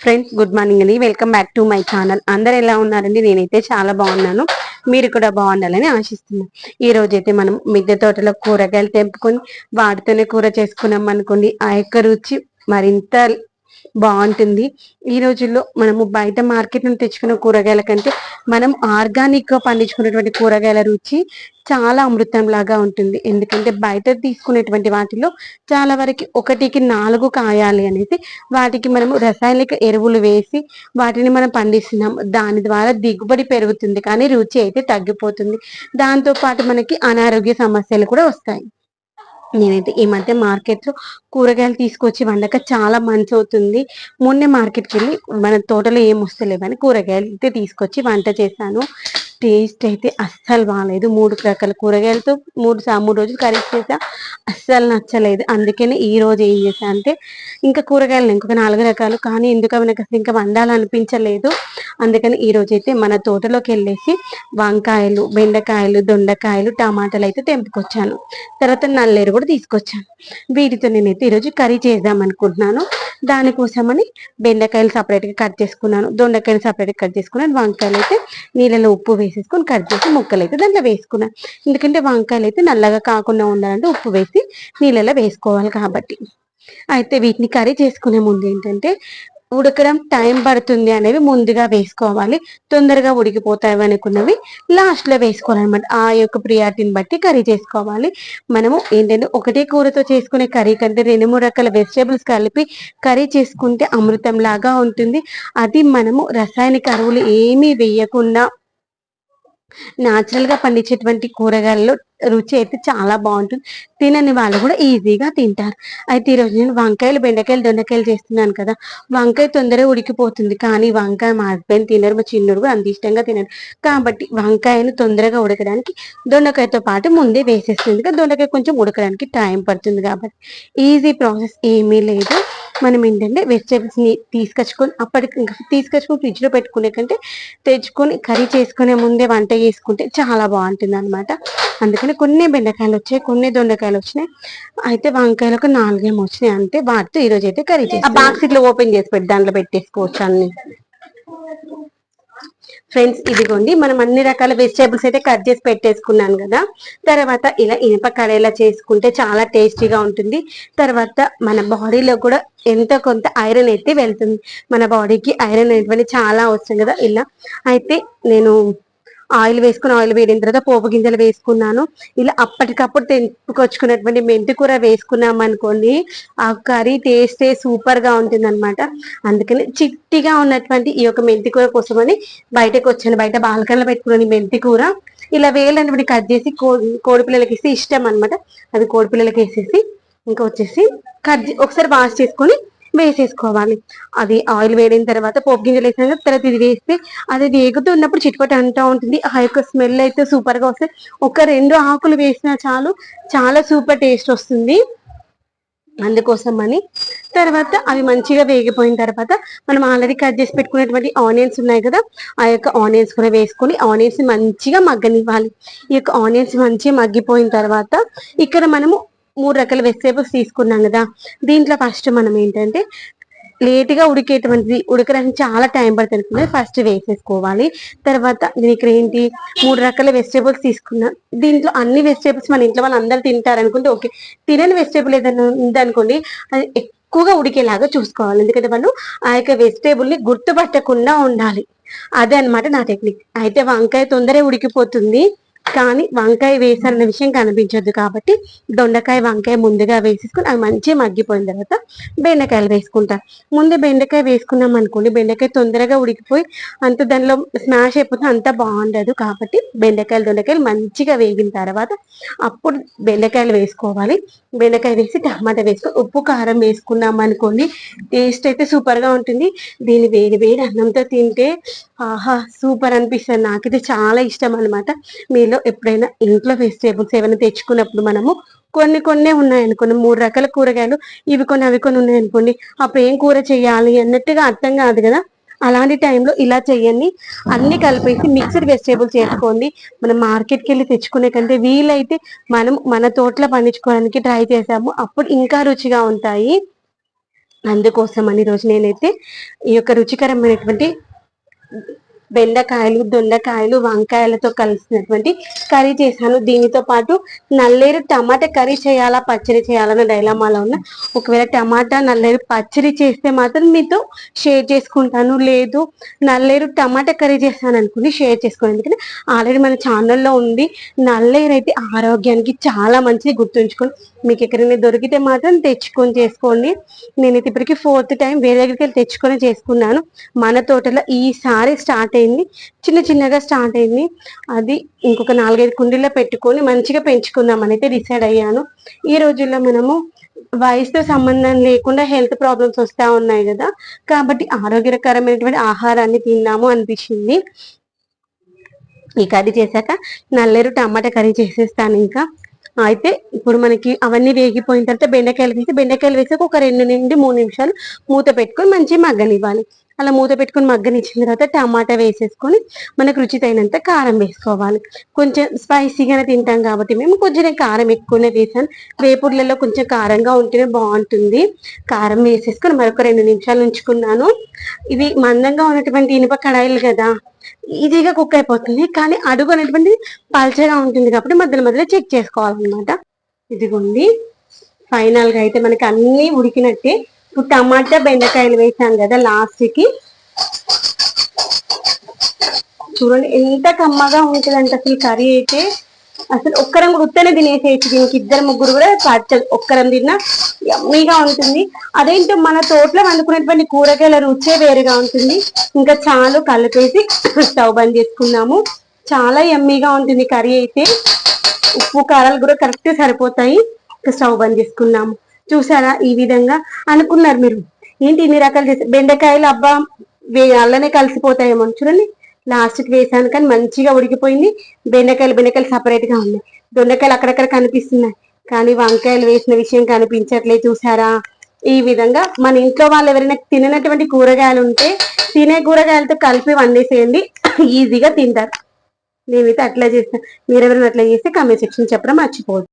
Friends good morning అండి. Welcome back to my channel అందరు ఎలా ఉన్నారండి? నేనైతే చాలా బాగున్నాను. మీరు కూడా బాగుండాలని ఆశిస్తున్నాను ఈ రోజైతే మనం మిద్దె తోటలో కూరగాయలు తెంపుకొని వాటితోనే కూర చేసుకున్నాం అనుకోండి. ఆ యొక్క రుచి మరింత బాగుంటుంది. ఈ రోజుల్లో మనము బయట మార్కెట్ నుండి తెచ్చుకున్న కూరగాయల కంటే మనం ఆర్గానిక్గా పండించుకున్నటువంటి కూరగాయల రుచి చాలా అమృతం లాగా ఉంటుంది. ఎందుకంటే బయట తీసుకునేటువంటి వాటిలో చాలా వరకు ఒకటికి నాలుగు కాయాలి అనేసి వాటికి మనము రసాయనిక ఎరువులు వేసి వాటిని మనం పండిస్తున్నాం. దాని ద్వారా దిగుబడి పెరుగుతుంది కానీ రుచి అయితే తగ్గిపోతుంది. దాంతో పాటు మనకి అనారోగ్య సమస్యలు కూడా వస్తాయి. నేనైతే ఈ మధ్య మార్కెట్లో కూరగాయలు తీసుకొచ్చి వండక చాలా మంచి అవుతుంది. మొన్నే మార్కెట్కి వెళ్ళి మన తోటలో ఏం వస్తలేవని కూరగాయలు అయితే తీసుకొచ్చి వంట చేశాను. టేస్ట్ అయితే అస్సలు బాగాలేదు మూడు రకాల కూరగాయలతో మూడు సా మూడు రోజులు కర్రీ చేసా. అస్సలు నచ్చలేదు. అందుకని ఈ రోజు ఏం చేసా అంటే ఇంకా కూరగాయలు ఇంకొక నాలుగు రకాలు. కానీ ఎందుకు అవి నాకు అసలు ఇంకా వండాలనిపించలేదు. అందుకని ఈ రోజు అయితే మన తోటలోకి వెళ్ళేసి వంకాయలు బెండకాయలు దొండకాయలు టమాటాలు అయితే తెంపుకొచ్చాను. తర్వాత నల్లేరు కూడా తీసుకొచ్చాను. వీటితో నేనైతే ఈరోజు కర్రీ చేద్దాం అనుకుంటున్నాను. దానికోసమని బెండకాయలు సపరేట్గా కట్ చేసుకున్నాను. దొండకాయలు సపరేట్గా కట్ చేసుకున్నాను. వంకాయలు అయితే నీళ్ళలో ఉప్పు వేసేసుకొని కట్ చేసి ముక్కలు అయితే దాంట్లో వేసుకున్నాను ఎందుకంటే వంకాయలు అయితే నల్లగా కాకుండా ఉండాలంటే ఉప్పు వేసి నీళ్ళలో వేసుకోవాలి కాబట్టి. అయితే వీటిని కర్రీ చేసుకునే ముందు ఏంటంటే ఉడకడం టైం పడుతుంది అనేవి ముందుగా వేసుకోవాలి. తొందరగా ఉడికిపోతాయి అనుకున్నవి లాస్ట్లో వేసుకోవాలన్నమాట. ఆ యొక్క ప్రియారిటీని బట్టి కర్రీ చేసుకోవాలి. మనము ఏంటంటే ఒకటే కూరతో చేసుకునే కర్రీ కంటే రెండు మూడు రకాల వెజిటేబుల్స్ కలిపి కర్రీ చేసుకుంటే అమృతం లాగా ఉంటుంది. అది మనము రసాయనిక అరువులు ఏమీ వేయకుండా గా పండించేటువంటి కూరగాయల్లో రుచి అయితే చాలా బాగుంటుంది. తినని వాళ్ళు కూడా ఈజీగా తింటారు. అయితే ఈరోజు నేను వంకాయలు బెండకాయలు దొండకాయలు చేస్తున్నాను కదా. వంకాయ తొందరగా ఉడికిపోతుంది కానీ వంకాయ మా హస్బెండ్ తినరు మా చిన్నడు కూడా అంత ఇష్టంగా తినరు కాబట్టి వంకాయను తొందరగా ఉడకడానికి దొండకాయతో పాటు ముందే వేసేస్తుంది. దొండకాయ కొంచెం ఉడకడానికి టైం పడుతుంది కాబట్టి ఈజీ ప్రాసెస్ ఏమీ లేదు. మనం ఏంటంటే వెజిటేబుల్స్ని తీసుకొచ్చుకొని అప్పటికి తీసుకొచ్చుకొని ఫ్రిడ్జ్లో పెట్టుకునే కంటే తెచ్చుకొని కర్రీ చేసుకునే ముందే వంట చేసుకుంటే చాలా బాగుంటుంది అనమాట అందుకని కొన్ని బెండకాయలు వచ్చాయి కొన్ని దొండకాయలు వచ్చినాయి. అయితే వంకాయలకు నాలుగేమో వచ్చినాయి. అంటే వాటితో ఈ రోజు అయితే కర్రీ చేసి ఆ బాక్స్ ఇట్లా ఓపెన్ చేసి పెట్టి దాంట్లో పెట్టేసుకోవచ్చు అన్ని. ఫ్రెండ్స్ ఇదిగోండి మనం అన్ని రకాల వెజిటేబుల్స్ అయితే కట్ చేసి పెట్టేసుకున్నాను కదా. తర్వాత ఇలా ఇనప కడేలా చేసుకుంటే చాలా టేస్టీగా ఉంటుంది. తర్వాత మన బాడీలో కూడా ఎంతో కొంత ఐరన్ అయితే వెళ్తుంది. మన బాడీకి ఐరన్ అనేటువంటి చాలా అవసరం కదా ఇలా. అయితే నేను ఆయిల్ వేసుకుని ఆయిల్ వేడిన తర్వాత పోపు గింజలు వేసుకున్నాను. ఇలా అప్పటికప్పుడు తెంపుకొచ్చుకున్నటువంటి మెంతి కూర వేసుకున్నాం అనుకోండి ఆ కర్రీ టేస్టే సూపర్గా ఉంటుంది అనమాట అందుకని చిట్టిగా ఉన్నటువంటి ఈ యొక్క మెంతి కూర కోసమని బయటకు వచ్చాను. బయట బాల్కనీలో పెట్టుకున్నాను ఈ మెంతి కూర. ఇలా వేయాలన్నటువంటి కట్ చేసి కోడి పిల్లలకి ఇస్తే ఇష్టం అనమాట అది కోడి పిల్లలకి వేసేసి ఇంకా వచ్చేసి కట్ ఒకసారి వాష్ చేసుకొని వేసేసుకోవాలి. అది ఆయిల్ వేడిన తర్వాత పోపు గింజలు వేసిన తర్వాత ఇది వేస్తే అది వేగుతూ ఉన్నప్పుడు చిట్పట అంటూ ఉంటుంది. ఆ యొక్క స్మెల్ అయితే సూపర్గా వస్తుంది ఒక రెండు ఆకులు వేసినా చాలు చాలా సూపర్ టేస్ట్ వస్తుంది. అందుకోసం అని. తర్వాత అవి మంచిగా వేగిపోయిన తర్వాత మనం ఆల్రెడీ కట్ చేసి పెట్టుకునేటువంటి ఆనియన్స్ ఉన్నాయి కదా ఆ యొక్క ఆనియన్స్ కూడా వేసుకొని ఆనియన్స్ మంచిగా మగ్గనివ్వాలి. ఈ యొక్క ఆనియన్స్ మంచిగా మగ్గిపోయిన తర్వాత ఇక్కడ మనము మూడు రకాల వెజిటేబుల్స్ తీసుకున్నాం కదా. దీంట్లో ఫస్ట్ మనం ఏంటంటే లేట్గా ఉడికేటువంటిది ఉడకడానికి చాలా టైం పడుతుంది ఫస్ట్ వేసేసుకోవాలి. తర్వాత నేను ఇక్కడ ఏంటి మూడు రకాల వెజిటేబుల్స్ తీసుకున్నా. దీంట్లో అన్ని వెజిటేబుల్స్ మన ఇంట్లో వాళ్ళు అందరు తింటారు అనుకుంటే ఓకే తినని వెజిటేబుల్ ఏదైనా ఉందనుకోండి అది ఎక్కువగా ఉడికేలాగా చూసుకోవాలి. ఎందుకంటే వాళ్ళు ఆ యొక్క వెజిటేబుల్ని గుర్తుపట్టకుండా ఉండాలి. అదే అనమాట నా టెక్నిక్ అయితే వంకాయ తొందరగా ఉడికిపోతుంది. కానీ వంకాయ వేసారన్న విషయం కనిపించొద్దు కాబట్టి దొండకాయ వంకాయ ముందుగా వేసేసుకుని అవి మంచిగా మగ్గిపోయిన తర్వాత బెండకాయలు వేసుకుంటారు ముందు బెండకాయ వేసుకున్నాం అనుకోండి బెండకాయ తొందరగా ఉడికిపోయి అంత దానిలో స్మాష్ అయిపోతే అంత బాగుండదు కాబట్టి బెండకాయలు దొండకాయలు మంచిగా వేగిన తర్వాత అప్పుడు బెండకాయలు వేసుకోవాలి. బెండకాయ వేసి టమాటా వేసుకొని ఉప్పు కారం వేసుకున్నాం అనుకోండి టేస్ట్ అయితే సూపర్గా ఉంటుంది. దీన్ని వేడి వేడి అన్నంతో తింటే ఆహా సూపర్ అనిపిస్తుంది. నాకైతే చాలా ఇష్టం అనమాట మీలో ఎప్పుడైనా ఇంట్లో వెజిటేబుల్స్ ఏమైనా తెచ్చుకున్నప్పుడు మనము కొన్ని కొన్ని ఉన్నాయనుకోండి మూడు రకాల కూరగాయలు ఇవి కొన్ని అవి కొన్ని ఉన్నాయనుకోండి అప్పుడు ఏం కూర చేయాలి అన్నట్టుగా అర్థం కాదు కదా. అలాంటి టైంలో ఇలా చేయండి అన్ని కలిపేసి మిక్స్డ్ వెజిటేబుల్స్ చేసుకోండి మనం మార్కెట్కి వెళ్ళి తెచ్చుకునే కంటే వీలైతే మనం మన తోటలో పండించుకోవడానికి ట్రై చేసాము అప్పుడు ఇంకా రుచిగా ఉంటాయి. అందుకోసం అని రోజు నేనైతే ఈ యొక్క రుచికరమైనటువంటి బెండకాయలు దొండకాయలు వంకాయలతో కలిసినటువంటి కర్రీ చేశాను. దీనితో పాటు నల్లేరు టమాటా కర్రీ చేయాలా పచ్చడి చేయాలన్న డైలామాలో ఉన్న ఒకవేళ టమాటా నల్లేరు పచ్చడి చేస్తే మాత్రం మీతో షేర్ చేసుకుంటాను. లేదు నల్లేరు టమాటా కర్రీ చేస్తాను అనుకుని షేర్ చేసుకోండి. ఎందుకంటే ఆల్రెడీ మన ఛానల్లో ఉంది. నల్లేరు అయితే ఆరోగ్యానికి చాలా మంచిది గుర్తుంచుకోండి. మీకు ఎక్కడైనా దొరికితే మాత్రం తెచ్చుకొని చేసుకోండి. నేనైతే ఇప్పటికీ ఫోర్త్ టైం వేరే దగ్గరికి వెళ్ళి తెచ్చుకొని చేసుకున్నాను. మన తోటలో ఈసారి స్టార్ట్ అయింది. చిన్న చిన్నగా స్టార్ట్ అయింది. అది ఇంకొక నాలుగైదు కుండీల్లో పెట్టుకొని మంచిగా పెంచుకుందామని అయితే డిసైడ్ అయ్యాను. ఈ రోజుల్లో మనము వయసుతో సంబంధం లేకుండా హెల్త్ ప్రాబ్లమ్స్ వస్తూ ఉన్నాయి కదా. కాబట్టి ఆరోగ్యకరమైనటువంటి ఆహారాన్ని తిందాము అనిపించింది. ఈ కర్రీ చేశాక నల్లేరు టమాటా కర్రీ చేసేస్తాను ఇంకా. అయితే ఇప్పుడు మనకి అవన్నీ వేగిపోయిన తర్వాత బెండకాయలు వేసి బెండకాయలు వేసాక ఒక రెండు నుండి మూడు నిమిషాలు మూత పెట్టుకొని మంచిగా మగ్గనివ్వాలి. అలా మూత పెట్టుకొని మగ్గనిచ్చిన తర్వాత టమాటా వేసేసుకొని మనకు రుచి తగినంత కారం వేసుకోవాలి. కొంచెం స్పైసీగానే తింటాం కాబట్టి మేము కొంచెం కారం ఎక్కువనే వేసాను వేపుడులలో కొంచెం కారంగా ఉంటేనే బాగుంటుంది. కారం వేసేసుకొని మరొక రెండు నిమిషాలు ఉంచుకున్నాను. ఇవి మందంగా ఉన్నటువంటి ఇనుప కడాయిలు కదా ఈజీగా కుక్ అయిపోతుంది. కానీ అడుగు అనేటువంటిది పల్చగా ఉంటుంది కాబట్టి మధ్యలో మధ్యలో చెక్ చేసుకోవాలన్నమాట. ఇదిగోండి. ఫైనల్గా అయితే మనకి అన్నీ ఉడికినట్టే ఇప్పుడు టమాటా బెండకాయలు వేసాను కదా లాస్ట్కి చూడండి ఎంత కమ్మగా ఉంటుందంటే అసలు కర్రీ అయితే. అసలు ఒక్కరం కూడా ఉత్తనే తినేసేయచ్చు దీనికి. ఇద్దరు ముగ్గురు కూడా పచ్చదు ఒక్కరం తిన్నా యమ్మీగా ఉంటుంది. అదేంటో మన తోటలో వండుకునేటువంటి కూరగాయల రుచే వేరుగా ఉంటుంది. ఇంకా చాలు కలిపేసి స్టవ్ బంద్ చేసుకున్నాము. చాలా యమ్మీగా ఉంటుంది కర్రీ అయితే. ఉప్పు కారాలు కూడా కరెక్ట్ సరిపోతాయి. ఇంకా స్టవ్ బంద్ చేసుకున్నాము. చూసారా ఈ విధంగా అనుకున్నారు మీరు? ఏంటి ఇన్ని రకాలు చేసి బెండకాయలు అబ్బా వే- అల్లనే కలిసిపోతాయేమో చూడండి. లాస్ట్కి వేసాను కానీ మంచిగా ఉడికిపోయింది. బెండకాయలు బెండకాయలు సపరేట్గా ఉన్నాయి. దొండకాయలు అక్కడక్కడ కనిపిస్తున్నాయి. కానీ వంకాయలు వేసిన విషయం కనిపించట్లేదు చూసారా ఈ విధంగా మన ఇంట్లో వాళ్ళు ఎవరైనా తిననటువంటి కూరగాయలు ఉంటే తినే కూరగాయలతో కలిపి వండేసేయండి. ఈజీగా తింటారు. నేనైతే అట్లా చేస్తాను మీరు ఎవరైనా అట్లా చేస్తే కమెంట్ సెక్షన్ చెప్పడం మర్చిపోవద్దు.